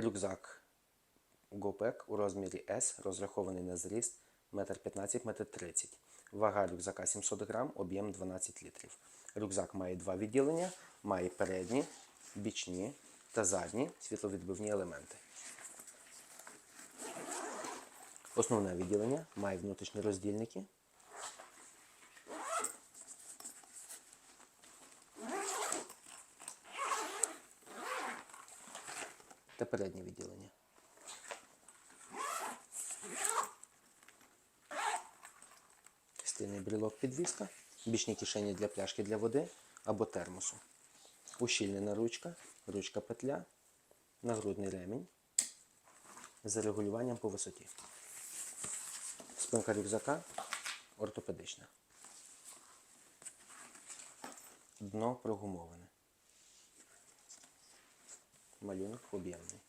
Рюкзак GoPack у розмірі S, розрахований на зріст 1,15 1,30 м. Вага рюкзака 700 грам, об'єм 12 літрів. Рюкзак має два відділення, має передні, бічні та задні світловідбивні елементи. Основне відділення має внутрішні роздільники. Та переднє відділення. Стильний брілок підвіска, бічні кишені для пляшки для води або термосу. Ущільнена ручка, ручка петля, нагрудний ремінь з регулюванням по висоті. Спинка рюкзака ортопедична. Дно прогумоване. Малюнок об'ємний.